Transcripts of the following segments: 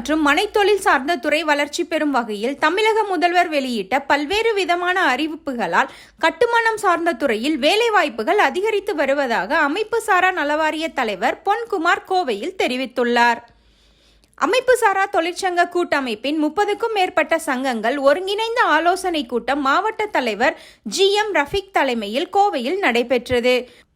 மற்றும் மனைத்தொழில் சார்ந்த துறை வளர்ச்சி பெறும் வகையில் தமிழக முதல்வர் வெளியிட்ட பல்வேறு விதமான அறிவிப்புகளால் கட்டுமானம் சார்ந்த துறையில் வேலைவாய்ப்புகள் அதிகரித்து வருவதாக அமைப்பு சாரா நலவாரிய தலைவர் பொன்குமார் கோவையில் தெரிவித்துள்ளார். அமைப்புசாரா தொழிற்சங்க கூட்டமைப்பின் முப்பதுக்கும் மேற்பட்ட சங்கங்கள் ஒருங்கிணைந்த ஆலோசனை கூட்டம் மாவட்ட தலைவர் ஜி எம் ரஃபிக் தலைமையில் கோவையில் நடைபெற்றது.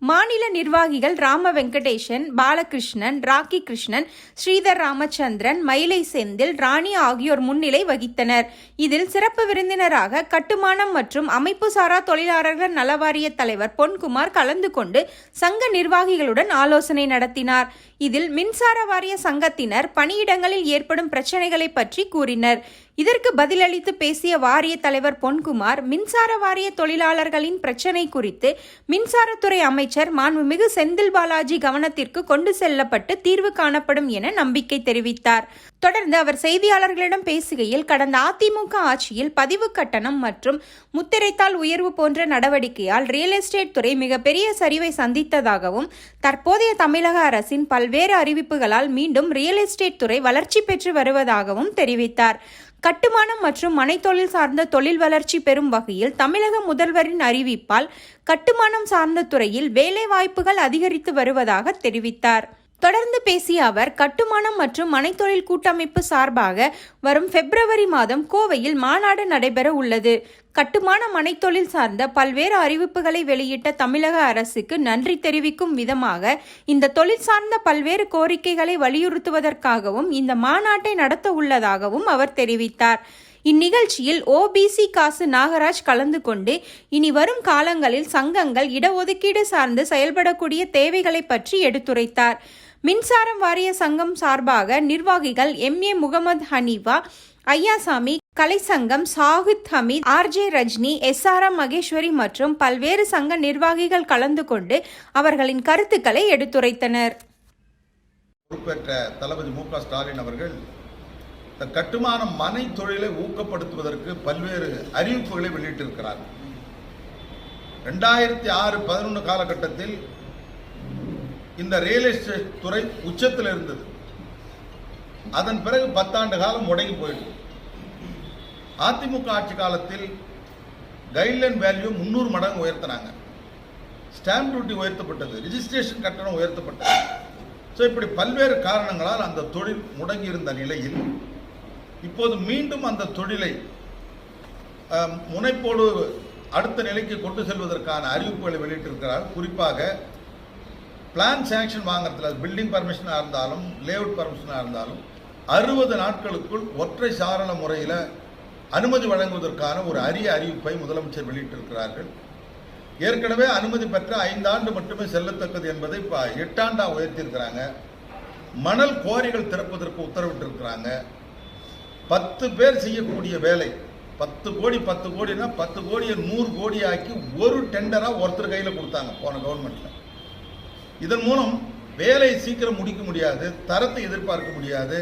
மாநில நிர்வாகிகள் ராம வெங்கடேஷன் பாலகிருஷ்ணன் ராக்கி கிருஷ்ணன் ஸ்ரீதர் ராமச்சந்திரன் மயிலை செந்தில் ராணி ஆகியோர் முன்னிலை வகித்தனர். இதில் சிறப்பு விருந்தினராக கட்டுமானம் மற்றும் அமைப்பு சாரா தொழிலாளர்கள் நலவாரிய தலைவர் பொன்குமார் கலந்து கொண்டு சங்க நிர்வாகிகளுடன் ஆலோசனை நடத்தினார். இதில் மின்சார வாரிய சங்கத்தினர் பணியிடங்களில் ஏற்படும் பிரச்சனைகளை பற்றி கூறினர். இதற்கு பதிலளித்து பேசிய வாரிய தலைவர் பொன்குமார் மின்சார வாரிய தொழிலாளர்களின் பிரச்சினை குறித்து மின்சாரத்துறை அமைச்சர் மாண்புமிகு செந்தில் பாலாஜி கவனத்திற்கு கொண்டு செல்லப்பட்டு தீர்வு காணப்படும் என நம்பிக்கை தெரிவித்தார். தொடர்ந்து அவர் செய்தியாளர்களிடம் பேசுகையில் கடந்த அதிமுக ஆட்சியில் பதிவு கட்டணம் மற்றும் முத்திரைத்தாள் உயர்வு போன்ற நடவடிக்கையால் ரியல் எஸ்டேட் துறை மிகப்பெரிய சரிவை சந்தித்ததாகவும் தற்போதைய தமிழக அரசின் பல்வேறு அறிவிப்புகளால் மீண்டும் ரியல் எஸ்டேட் துறை வளர்ச்சி பெற்று வருவதாகவும் தெரிவித்தார். கட்டுமானம் மற்றும் மனைத்தொழில் சார்ந்த தொழில் வளர்ச்சி பெறும் வகையில் தமிழக முதல்வரின் அறிவிப்பால் கட்டுமானம் சார்ந்த துறையில் வேலைவாய்ப்புகள் அதிகரித்து வருவதாக தெரிவித்தார். தொடர்ந்து பேசிய அவர் கட்டுமானம் மற்றும் மனைத்தொழில் கூட்டமைப்பு சார்பாக வரும் பிப்ரவரி மாதம் கோவையில் மாநாடு நடைபெற உள்ளது. கட்டுமான மனைத்தொழில் சார்ந்த பல்வேறு அறிவிப்புகளை வெளியிட்ட தமிழக அரசுக்கு நன்றி தெரிவிக்கும் விதமாக இந்த தொழில் சார்ந்த பல்வேறு கோரிக்கைகளை வலியுறுத்துவதற்காகவும் இந்த மாநாட்டை நடத்த உள்ளதாகவும் அவர் தெரிவித்தார். இந்நிகழ்ச்சியில் ஓபிசி காசு நாகராஜ் கலந்து கொண்டு இனி வரும் காலங்களில் சங்கங்கள் இடஒதுக்கீடு சார்ந்து செயல்படக்கூடிய தேவைகளை பற்றி எடுத்துரைத்தார். மின்சாரம் வாரிய சங்கம் சார்பாக நிர்வாகிகள் M. A. Mohammed Hanifa Ayyasamy கலை சங்கம் Sahith Hameed RJ Rajini S. R. M. Maheswari மற்றும் பல்வேறு சங்க நிர்வாகிகள் கலந்து கொண்டு அவர்களின் கருத்துக்களை எடுத்துரைத்தனர். பொறுப்பேற்ற தளபதி மு. க. ஸ்டாலின் அவர்கள் கட்டுமான மனை தொழிலை ஊக்கப்படுத்துவதற்கு பல்வேறு அறிவிப்புகளை வெளியிட்டிருக்கிறார். ரெண்டாயிரத்தி ஆறு பதினொன்று காலகட்டத்தில் இந்த ரியல் எஸ்டேட் துறை உச்சத்தில் இருந்தது. அதன் பிறகு பத்தாண்டு காலம் முடங்கி போயிடுது அதிமுக ஆட்சி காலத்தில் கைட்லைன் வேல்யூ முந்நூறு மடங்கு உயர்த்தினாங்க. ஸ்டாம்ப் டியூட்டி உயர்த்தப்பட்டது. ரிஜிஸ்ட்ரேஷன் கட்டணம் உயர்த்தப்பட்டது. ஸோ இப்படி பல்வேறு காரணங்களால் அந்த தொழில் முடங்கியிருந்த நிலையில் இப்போது மீண்டும் அந்த தொழிலை முனைப்போடு அடுத்த நிலைக்கு கொண்டு செல்வதற்கான அறிவிப்புகளை வெளியிட்டிருக்கிறார். குறிப்பாக பிளான் சேங்ஷன் வாங்குறதுல பில்டிங் பர்மிஷனாக இருந்தாலும் லேஅவுட் பர்மிஷனாக இருந்தாலும் அறுபது நாட்களுக்குள் ஒற்றை சாரண முறையில் அனுமதி வழங்குவதற்கான ஒரு அரிய அறிவிப்பை முதலமைச்சர் வெளியிட்டிருக்கிறார்கள். ஏற்கனவே அனுமதி பெற்ற ஐந்தாண்டு மட்டுமே செல்லத்தக்கது என்பதை இப்போ எட்டாண்டாக உயர்த்தியிருக்கிறாங்க. மணல் கோரிகள் திறப்பதற்கு உத்தரவிட்டிருக்கிறாங்க. பத்து பேர் செய்யக்கூடிய வேலை பத்து கோடி பத்து கோடினா பத்து கோடியை நூறு கோடி ஆக்கி ஒரு டெண்டராக ஒருத்தர் கையில் கொடுத்தாங்க போன கவர்மெண்ட்டில் இதன் மூலம் வேலையை சீக்கிரம் முடிக்க முடியாது தரத்தை எதிர்பார்க்க முடியாது.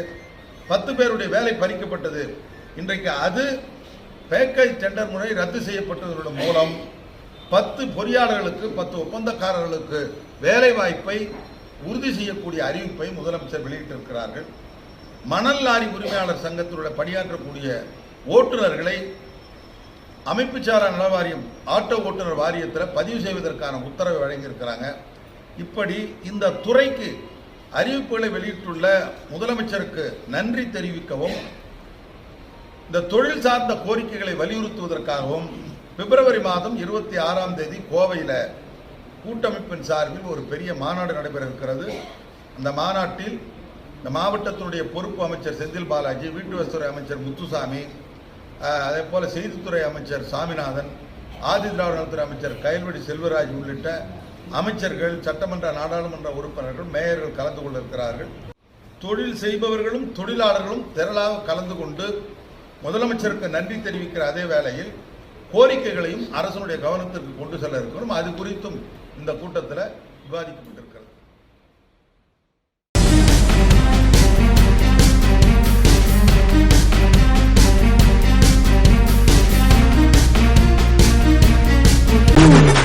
பத்து பேருடைய வேலை பறிக்கப்பட்டது. இன்றைக்கு அது பேக்கேஜ் டெண்டர் முறை ரத்து செய்யப்பட்டதன் மூலம் பத்து பொறியாளர்களுக்கு பத்து ஒப்பந்தக்காரர்களுக்கு வேலை வாய்ப்பை உறுதி செய்யக்கூடிய அறிவிப்பை முதலமைச்சர் வெளியிட்டிருக்கிறார்கள். மணல் லாரி உரிமையாளர் சங்கத்தினுடைய பணியாற்றக்கூடிய ஓட்டுநர்களை அமைப்புச்சாரா நல வாரியம் ஆட்டோ ஓட்டுநர் வாரியத்தில் பதிவு செய்வதற்கான உத்தரவை வழங்கியிருக்கிறாங்க. இப்படி இந்த துறைக்கு அறிவிப்புகளை வெளியிட்டுள்ள முதலமைச்சருக்கு நன்றி தெரிவிக்கவும் இந்த தொழில் சார்ந்த கோரிக்கைகளை வலியுறுத்துவதற்காகவும் பிப்ரவரி மாதம் இருபத்தி ஆறாம் தேதி கோவையில் கூட்டமைப்பின் சார்பில் ஒரு பெரிய மாநாடு நடைபெற இருக்கிறது. அந்த மாநாட்டில் இந்த மாவட்டத்தினுடைய பொறுப்பு அமைச்சர் செந்தில் பாலாஜி வீட்டு வசதித்துறை அமைச்சர் முத்துசாமி அதே போல் செய்தித்துறை அமைச்சர் சாமிநாதன் ஆதி திராவிட நலத்துறை அமைச்சர் கயல்வெடி செல்வராஜ் உள்ளிட்ட அமைச்சர்கள் சட்டமன்ற நாடாளுமன்ற உறுப்பினர்கள் மேயர்கள் கலந்து கொள்ள இருக்கிறார்கள் தொழில் செய்பவர்களும் தொழிலாளர்களும் திரளாக கலந்து கொண்டு முதலமைச்சருக்கு நன்றி தெரிவிக்கிற அதே வேளையில் கோரிக்கைகளையும் அரசனுடைய கவனத்திற்கு கொண்டு செல்ல இருக்கிறோம். அது குறித்தும் இந்த கூட்டத்தில் விவாதிக்கப்பட்டிருக்கிறது. Thank